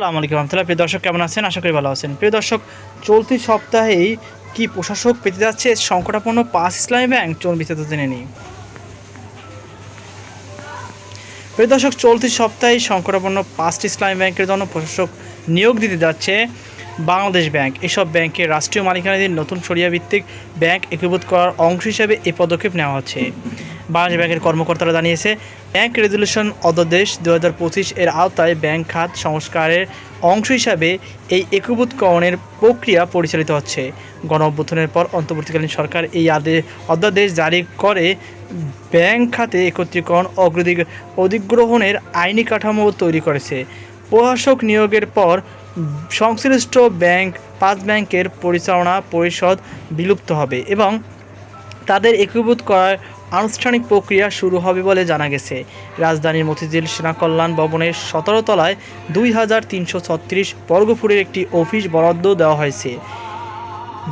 আসসালামু আলাইকুম রহমতুল্লাহ। প্রিয় দর্শক, কেমন আছেন? আশা করি ভালো আছেন। প্রিয় দর্শক, চলতি সপ্তাহেই কি প্রশাসক পেতে যাচ্ছে সংকটাপন্ন পাঁচ ইসলামী ব্যাংক? চলুন বিস্তারিত জেনে নিই। প্রিয় দর্শক, চলতি সপ্তাহে সংকটাপন্ন পাঁচটি ইসলামী ব্যাংকের জন্য প্রশাসক নিয়োগ দিতে যাচ্ছে বাংলাদেশ ব্যাংক। এসব ব্যাংকের রাষ্ট্রীয় মালিকানাধীন নতুন সরিয়া ভিত্তিক ব্যাংক একীভূত করার অংশ হিসেবে এই পদক্ষেপ নেওয়া হচ্ছে। বাংলাদেশ ব্যাংকের কর্মকর্তারা জানিয়েছে, ব্যাংক রেজলিউশন অধ্যাদেশ দু হাজার পঁচিশ এর আওতায় ব্যাংক খাত সংস্কারের অংশ হিসাবে এই একীভূতকরণের প্রক্রিয়া পরিচালিত হচ্ছে। গণ পর অন্তর্বর্তীকালীন সরকার এই আদেশ অধ্যাদেশ জারি করে ব্যাংক খাতে একত্রীকরণ, অগ্রাধিক অধিগ্রহণের আইনি কাঠামো তৈরি করেছে। প্রশাসক নিয়োগের পর সংশ্লিষ্ট ব্যাংক, পাঁচ ব্যাংকের পরিচালনা পরিষদ বিলুপ্ত হবে এবং তাদের একীভূত করার আনুষ্ঠানিক প্রক্রিয়া শুরু হবে বলে জানা গেছে। রাজধানীর মতিঝিল সেনাকল্যাণ ভবনের সতেরো তলায় দুই হাজার তিনশো ছত্রিশ বর্গফুটের একটি অফিস বরাদ্দ দেওয়া হয়েছে।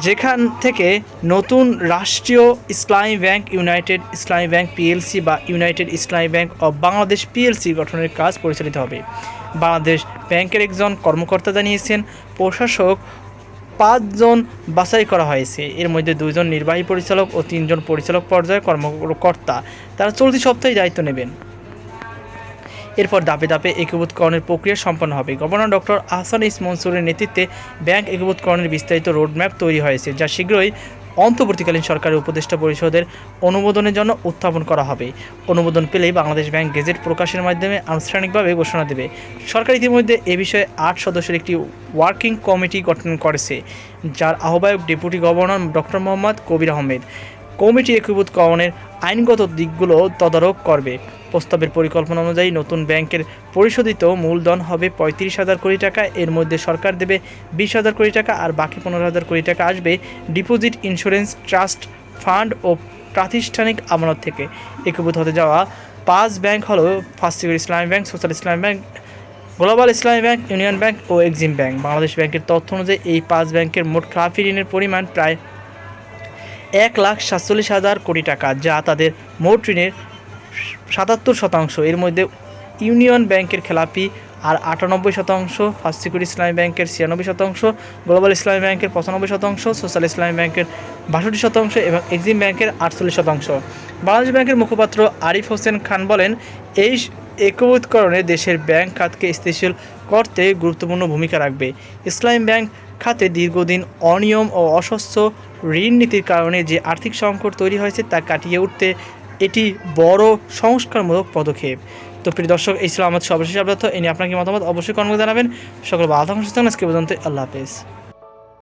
যেখান থেকে নতুন রাষ্ট্রীয় Islami Bank, United Islami Bank PLC বা United Islami Bank of Bangladesh PLC গঠনের কাজ পরিচালিত হবে। বাংলাদেশ ব্যাংকের একজন কর্মকর্তা জানিয়েছেন, প্রশাসক পাঁচজন বাছাই করা হয়েছে। এর মধ্যে দুইজন নির্বাহী পরিচালক ও তিনজন পরিচালক পর্যায়ে কর্মকর্তা। তারা চলতি সপ্তাহে দায়িত্ব নেবেন। এরপর দাপে দাপে একীভূতকরণের প্রক্রিয়া সম্পন্ন হবে। গভর্নর ডক্টর আহসান ইস মনসুরের নেতৃত্বে ব্যাংক একীভূতকরণের বিস্তারিত রোডম্যাপ তৈরি হয়েছে, যা শীঘ্রই অন্তর্বর্তীকালীন সরকারের উপদেষ্টা পরিষদের অনুমোদনের জন্য উত্থাপন করা হবে। অনুমোদন পেলেই বাংলাদেশ ব্যাংক গেজেট প্রকাশের মাধ্যমে আনুষ্ঠানিকভাবে ঘোষণা দেবে। সরকার ইতিমধ্যে এ বিষয়ে আট সদস্যের একটি ওয়ার্কিং কমিটি গঠন করেছে, যার আহ্বায়ক deputy governor doctor Mohammad Kabir Ahmed. Committee একীভূতকরণের আইনগত দিকগুলো তদারক করবে। প্রস্তাবের পরিকল্পনা অনুযায়ী নতুন ব্যাংকের পরিশোধিত মূলধন হবে পঁয়ত্রিশ হাজার কোটি টাকা। এর মধ্যে সরকার দেবে বিশ হাজার কোটি টাকা আর বাকি পনেরো হাজার কোটি টাকা আসবে ডিপোজিট ইন্স্যুরেন্স ট্রাস্ট ফান্ড ও প্রাতিষ্ঠানিক আমানত থেকে। একীভূত হতে যাওয়া পাঁচ ব্যাংক হলো First Secure Islami Bank, Social Islami Bank, Global Islami Bank, Union Bank ও এক্সিম ব্যাংক। বাংলাদেশ ব্যাংকের তথ্য অনুযায়ী এই পাঁচ ব্যাংকের মোট খারাপি ঋণের পরিমাণ প্রায় এক লাখ সাতচল্লিশ হাজার কোটি টাকা, যা তাদের মোট ঋণের সাতাত্তর শতাংশ। এর মধ্যে ইউনিয়ন ব্যাংকের খেলাপি আর আটানব্বই শতাংশ, ফার্স্ট সিকিউরিটি ইসলামী ব্যাংকের ছিয়ানব্বই শতাংশ, গ্লোবাল ইসলামী ব্যাংকের পঁচানব্বই শতাংশ, সোশ্যাল ইসলামী ব্যাংকের বাষট্টি শতাংশ এবং এক্সিম ব্যাংকের আটচল্লিশ শতাংশ। বাংলাদেশ ব্যাংকের মুখপাত্র আরিফ হোসেন খান বলেন, এই একীভূতকরণে দেশের ব্যাংক খাতকে স্থিতিশীল করতে গুরুত্বপূর্ণ ভূমিকা রাখবে। ইসলামী ব্যাংক খাতে দীর্ঘদিন অনিয়ম ও অস্বচ্ছ ঋণ নীতির কারণে যে আর্থিক সংকট তৈরি হয়েছে তা কাটিয়ে উঠতে এটি বড় সংস্কারমূলক পদক্ষেপ। তো প্রিয় দর্শক, এই ছিল আমাদের সর্বশেষ আপডেট। এ নিয়ে আপনাকে মতামত? অবশ্যই কর্ম জানাবেন। সকল বাধা সুস্থ আজকে পর্যন্ত আল্লাহ হাফেজ।